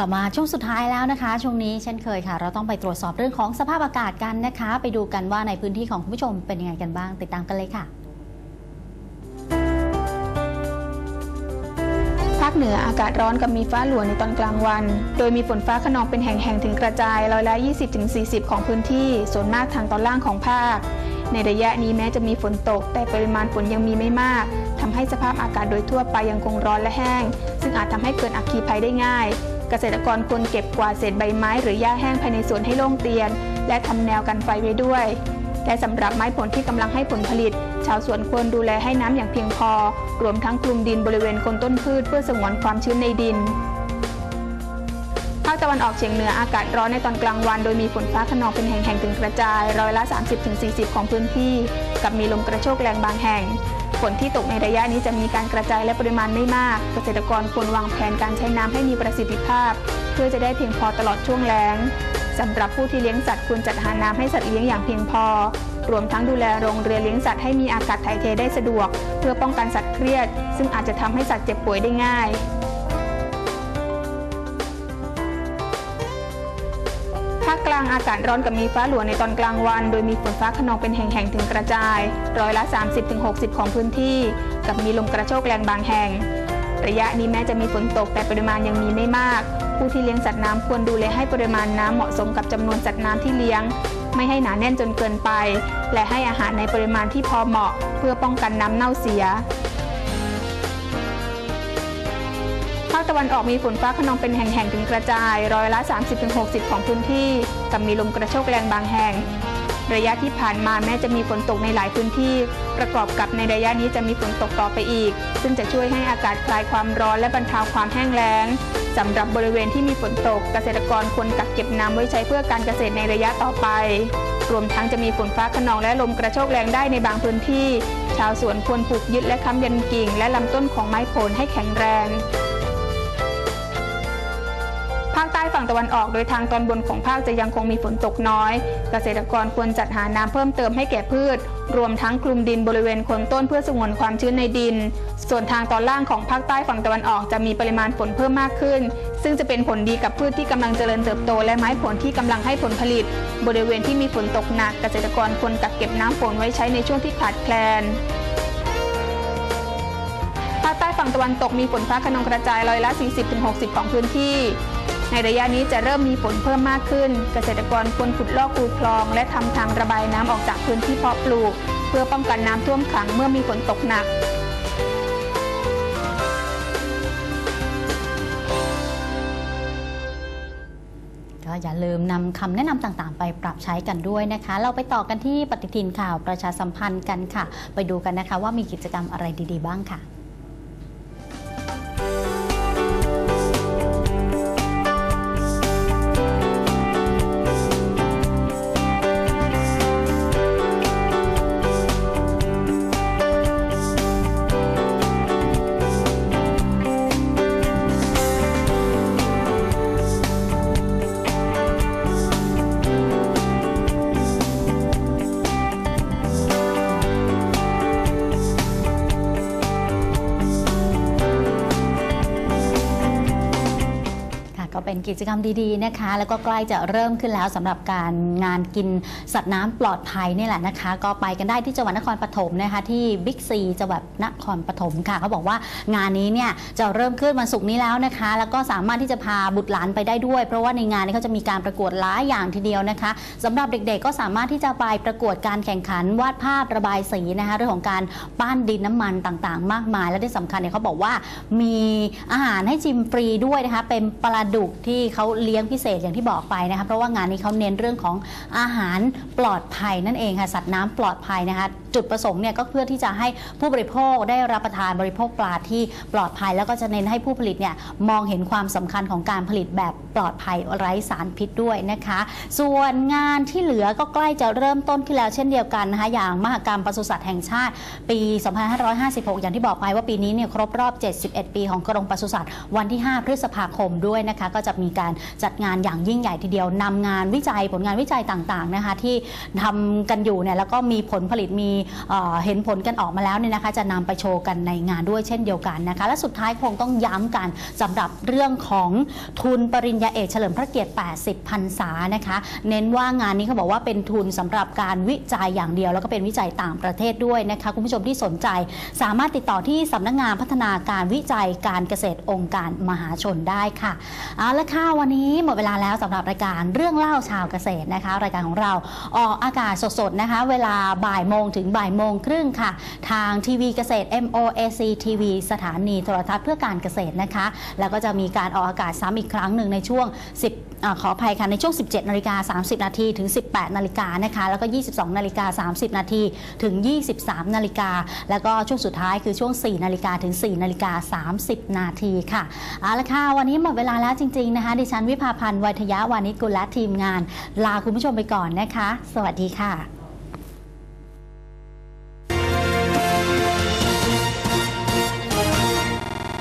ลับมาช่วงสุดท้ายแล้วนะคะ ช่วงนี้เช่นเคยค่ะ เราต้องไปตรวจสอบเรื่องของสภาพอากาศกันนะคะ ไปดูกันว่าในพื้นที่ของคุณผู้ชมเป็นยังไงกันบ้าง ติดตามกันเลยค่ะภาคเหนืออากาศร้อนกับมีฟ้าหลวงในตอนกลางวัน โดยมีฝนฟ้าขนองเป็นแห่งๆถึงกระจายร้อยละ 20-40 ของพื้นที่ ส่วนมากทางตอนล่างของภาค ในระยะนี้แม้จะมีฝนตก แต่ปริมาณฝนยังมีไม่มากทำให้สภาพอากาศโดยทั่วไปยังคงร้อนและแห้ง ซึ่งอาจทำให้เกิดอัคคีภัยได้ง่าย เกษตรกรควรเก็บกวาดเศษใบไม้หรือหญ้าแห้งภายในสวนให้โล่งเตียน และทำแนวกันไฟไว้ด้วยและสำหรับไม้ผลที่กำลังให้ผลผลิต ชาวสวนควรดูแลให้น้ำอย่างเพียงพอ รวมทั้งคลุมดินบริเวณโคนต้นพืชเพื่อสงวนความชื้นในดินภาคตะวันออกเฉียงเหนืออากาศร้อนในตอนกลางวัน โดยมีฝนฟ้าขนองเป็นแห่งๆถึงกระจายร้อยละ 30-40 ของพื้นที่ กับมีลมกระโชกแรงบางแห่ง ฝนที่ตกในระยะนี้จะมีการกระจายและปริมาณไม่มาก เกษตรกรควรวางแผนการใช้น้ำให้มีประสิทธิภาพ เพื่อจะได้เพียงพอตลอดช่วงแล้งสำหรับผู้ที่เลี้ยงสัตว์ควรจัดหาน้ำให้สัตว์เลี้ยงอย่างเพียงพอ รวมทั้งดูแลโรงเรือนเลี้ยงสัตว์ให้มีอากาศถ่ายเทได้สะดวก เพื่อป้องกันสัตว์เครียด ซึ่งอาจจะทำให้สัตว์เจ็บป่วยได้ง่ายาคกลางอากาศร้อนกับมีฟ้าหลวงในตอนกลางวัน โดยมีฝนฟ้าขนองเป็นแห่งๆถึงกระจาย ร้อยละ 30-60 ของพื้นที่ กับมีลมกระโชกแรงบางแห่ง ระยะนี้แม้จะมีฝนตกแต่ปริมาณยังมีไม่มาก ผู้ที่เลี้ยงสัตว์น้ำควรดูแลให้ปริมาณน้ำเหมาะสมกับจำนวนสัตว์น้ำที่เลี้ยง ไม่ให้หนาแน่นจนเกินไป และให้อาหารในปริมาณที่พอเหมาะ เพื่อป้องกันน้ำเน่าเสียาคตะวันออกมีฝนฟ้าขนองเป็นแห่งๆถึงกระจายร้อยละ 30-60 ของพื้นที่กับมีลมกระโชกแรงบางแห่ง ระยะที่ผ่านมาแม้จะมีฝนตกในหลายพื้นที่ ประกอบกับในระยะนี้จะมีฝนตกต่อไปอีก ซึ่งจะช่วยให้อากาศคลายความร้อนและบรรเทาความแห้งแล้งสำหรับบริเวณที่มีฝนตกเกษตรกรควรกักเก็บน้ำไว้ใช้เพื่อการเกษตรในระยะต่อไป รวมทั้งจะมีฝนฟ้าขนองและลมกระโชกแรงได้ในบางพื้นที่ ชาวสวนควรปลูกยึดและค้ำยันกิ่ง และลำต้นของไม้ผลให้แข็งแรงาคใต้ฝั่งตะวันออกโดยทางตอนบนของภาคจะยังคงมีฝนตกน้อย เกษตรกรควรจัดหาน้ำเพิ่มเติมให้แก่พืช รวมทั้งคลุมดินบริเวณโคนต้นเพื่อสงวนความชื้นในดิน ส่วนทางตอนล่างของภาคใต้ฝั่งตะวันออกจะมีปริมาณฝนเพิ่มมากขึ้น ซึ่งจะเป็นผลดีกับพืชที่กำลังเจริญเติบโตและไม้ผลที่กำลังให้ผลผลิต บริเวณที่มีฝนตกหนักเกษตรกรควรกักเก็บน้ำฝนไว้ใช้ในช่วงที่ขาดแคลนภาคใต้ฝั่งตะวันตกมีฝนฟ้าขนองกระจายร้อยละ 40-60 ของพื้นที่ ในระยะนี้จะเริ่มมีฝนเพิ่มมากขึ้น เกษตรกรควรขุดลอกคูคลอง และทำทางระบายน้ำออกจากพื้นที่เพาะปลูก เพื่อป้องกันน้ำท่วมขังเมื่อมีฝนตกหนักก็อย่าลืมนำคำแนะนำต่างๆ ไปปรับใช้กันด้วยนะคะ เราไปต่อกันที่ปฏิทินข่าวประชาสัมพันธ์กันค่ะ ไปดูกันนะคะว่ามีกิจกรรมอะไรดี ๆ บ้างค่ะ ก็เป็นกิจกรรมดีๆนะคะ แล้วก็ใกล้จะเริ่มขึ้นแล้วสำหรับการงานกินสัตว์น้ำปลอดภัยนี่แหละนะคะ ก็ไปกันได้ที่จังหวัดนครปฐมนะคะ ที่บิ๊กซีจังหวัดนครปฐมค่ะเขาบอกว่างานนี้เนี่ยจะเริ่มขึ้นวันศุกร์นี้แล้วนะคะ แล้วก็สามารถที่จะพาบุตรหลานไปได้ด้วย เพราะว่าในงานนี้เขาจะมีการประกวดหลายอย่างทีเดียวนะคะสำหรับเด็กๆก็สามารถที่จะไปประกวดการแข่งขันวาดภาพระบายสีนะคะเรื่องของการปั้นดินน้ำมันต่างๆ มากมาย และที่สำคัญเนี่ยเขาบอกว่ามีอาหารให้ชิมฟรีด้วยนะคะเป็นปลาดุกที่เขาเลี้ยงพิเศษอย่างที่บอกไปนะคะเพราะว่างานนี้เขาเน้นเรื่องของอาหารปลอดภัยนั่นเองค่ะสัตว์น้ำปลอดภัยนะคะจุดประสงค์เนี่ยก็เพื่อที่จะให้ผู้บริโภคได้รับประทานบริโภคปลาที่ปลอดภัย แล้วก็จะเน้นให้ผู้ผลิตเนี่ยมองเห็นความสำคัญของการผลิตแบบปลอดภัยไร้สารพิษด้วยนะคะ ส่วนงานที่เหลือก็ใกล้จะเริ่มต้นขึ้นแล้วเช่นเดียวกันนะคะอย่างมหกรรมปศุสัตว์แห่งชาติ ปี 2556 อย่างที่บอกไปว่าปีนี้เนี่ยครบรอบ 71 ปีของกรมปศุสัตว์วันที่ 5 พฤษภาคมด้วยนะคะก็จะมีการจัดงานอย่างยิ่งใหญ่ทีเดียวนำงานวิจัยผลงานวิจัยต่างๆนะคะที่ทำกันอยู่เนี่ยแล้วก็มีผลผลิตมีเเห็นผลกันออกมาแล้วเนี่ยนะคะจะนำไปโชว์กันในงานด้วยเช่นเดียวกันนะคะและสุดท้ายคงต้องย้ำกันสำหรับเรื่องของทุนปริญญาเอกเฉลิมพระเกียรติ 80พรรษานะคะ เน้นว่างานนี้เขาบอกว่าเป็นทุนสำหรับการวิจัยอย่างเดียว แล้วก็เป็นวิจัยต่างประเทศด้วยนะคะคุณผู้ชมที่สนใจ สามารถติดต่อที่สำนักงานพัฒนาการวิจัยการเกษตรองค์การมหาชนได้ค่ะเอาละค่ะวันนี้หมดเวลาแล้วสำหรับรายการเรื่องเล่าชาวเกษตรนะคะ รายการของเราออกอากาศสดๆนะคะ เวลาบ่ายโมงถึงบ่ายโมงครึ่งค่ะ ทางทีวีเกษตร MOAC TV สถานีโทรทัศน์เพื่อการเกษตรนะคะ แล้วก็จะมีการออกอากาศซ้ำอีกครั้งหนึ่งในช่วง 10 ขออภัยค่ะ ในช่วง 17นาฬิกา30 นาทีถึง 18นาฬิกานะคะ แล้วก็ 22นาฬิกา30 นาทีถึง 23นาฬิกาแล้วก็ช่วงสุดท้ายคือช่วง 4นาฬิกาถึง 4นาฬิกา30 นาทีค่ะเอาละค่ะ วันนี้หมดเวลาแล้วจริง ๆ นะคะ ดิฉันวิภาพันธ์วัยทยาวานิชกุลและทีมงาน ลาคุณผู้ชมไปก่อนนะคะ สวัสดีค่ะ